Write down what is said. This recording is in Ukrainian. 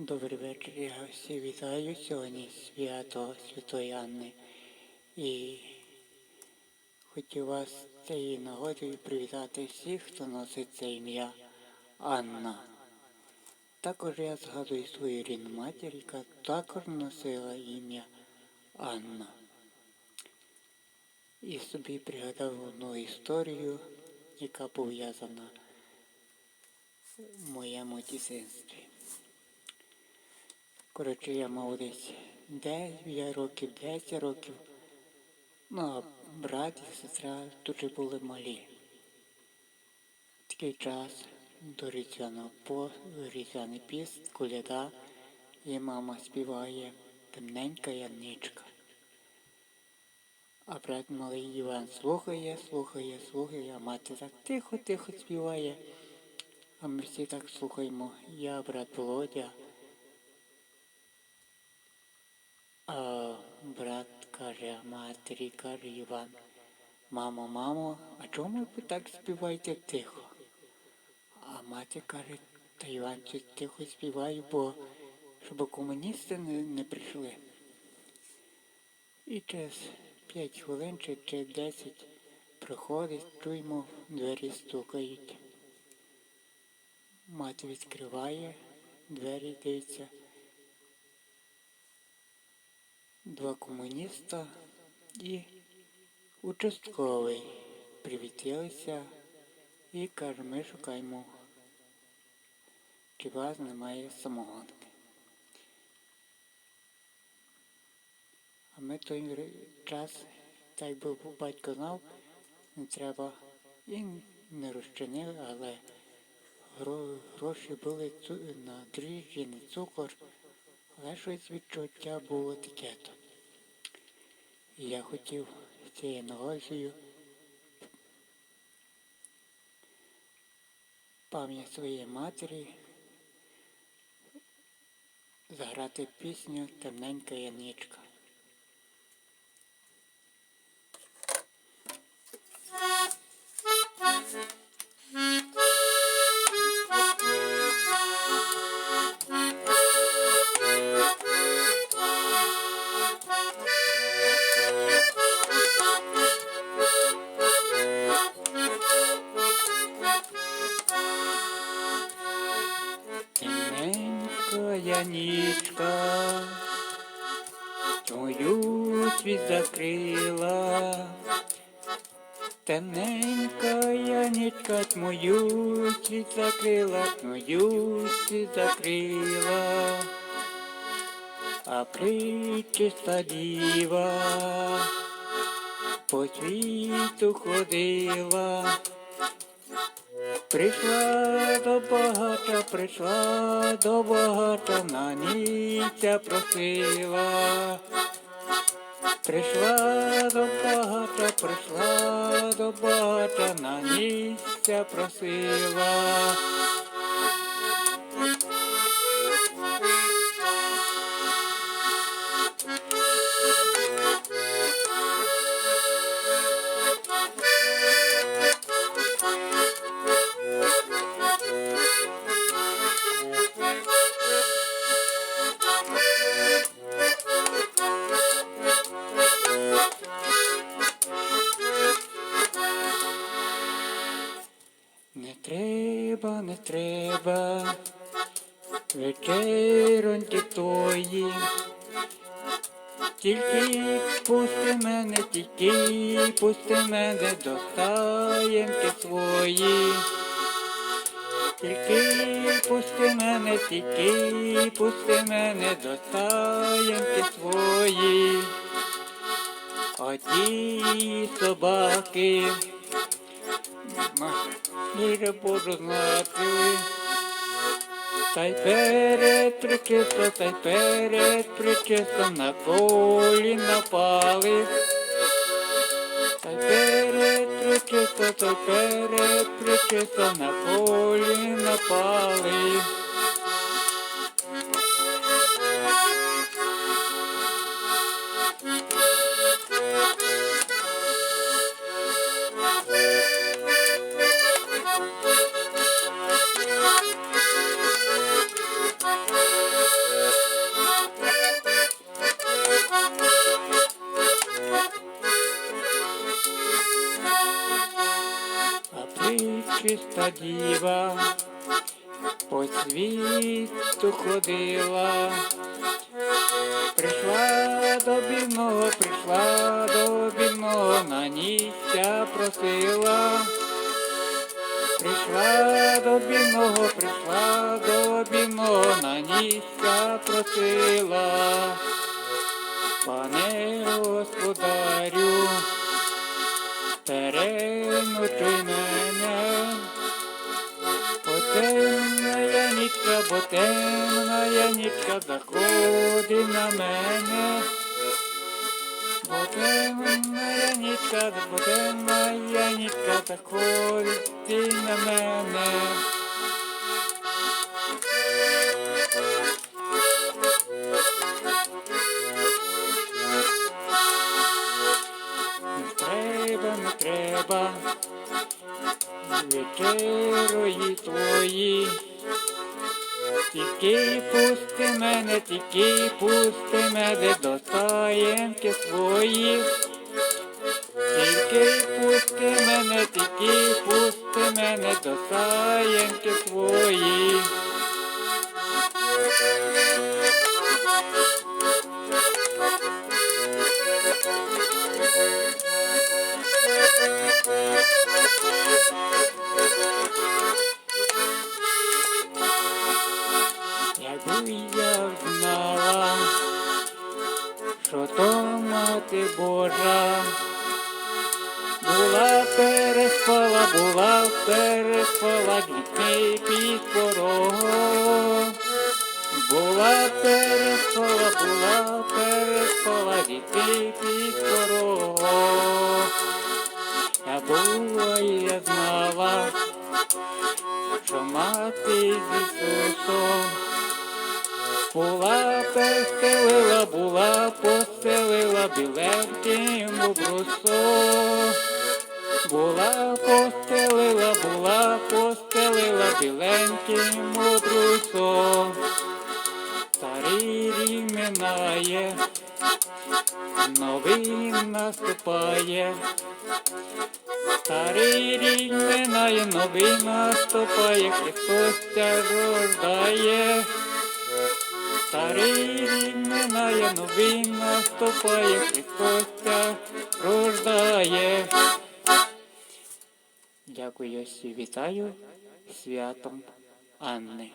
Добрий вечір. Я всіх вітаю сьогодні свято Святої Анни. І хотів вас цією нагодою привітати всіх, хто носить це ім'я Анна. Також я згадую свою рідну матір, яка також носила ім'я Анна. І собі пригадав одну історію, яка пов'язана в моєму дитинстві. Коротше, я мав десь 9 років, 10 років. Ну, а брат і сестра дуже були малі. Такий час до різдвяного по різдвяний піст, коляда, і мама співає темненька яничка. А брат малий Іван слухає, слухає, слухає, а мати так тихо-тихо співає. А ми всі так слухаємо. Я, брат Володя. А брат каже матері, каже Іван, мамо, мамо, а чому ви так співаєте тихо? А мати каже, та Іван чи тихо співаю, бо щоб комуністи не, не прийшли. І через п'ять хвилин чи, чи десять приходить, чуємо, двері стукають. Мати відкриває, двері дивиться. Два комуніста і участковий привітилися і каже, ми шукаємо, чи вас немає самогонки. А ми той час, так би батько знав, не треба і не розчинили, але гроші були на дріжджі, на цукор. Але щось відчуття було таке. Я хотів цією нагодою пам'ять своєї матері заграти пісню Темненька яничка. Яничка, твою світ закрила. Темненька яничка, твою світ закрила, твою світ закрила. А причиста діва по світу ходила. Прийшла до багата, прийшла до багата, на ніця просила. Прийшла до багата, прийшла до багата, на ніця просила. Не треба вечероньки тої. Тільки пусти мене, тільки пусти мене до таємки свої. Тільки пусти мене, тільки пусти мене до таємки свої. А ті собаки не буду знати. Та й перед причисто, та й перед причисто на полі напали. Та й перед причисто, та й перед причисто на полі пали. Пречиста діва по світу ходила. Прийшла до бідного, прийшла до бідного, на нігтя просила. Прийшла до бідного, прийшла до бідного, на нігтя просила. Пане господарю, переночуй бо темна нічка, бо темна нічка заходить на мене. Бо темна нічка, бо темна нічка заходить на мене. Не треба, не треба вечерої твої. Тільки пусти мене, тільки пусти мене до таємки своїх. Тільки пусти мене, тільки пусти мене до таємки своїх. Божа, була переспала, була переспала дітей під порогом. Була переспала, була переспала дітей під порогом. Я була і я знала, що мати з Ісусом була постелила біленьким обрусом. Була постелила, була постелила біленьким обрусом. Старий рік новий наступає. Старий рік минає, новий наступає, Христос ця рождає. Старий рік минає, новий наступає, Христос рождає. Дякую, всі вітаю святом Анни.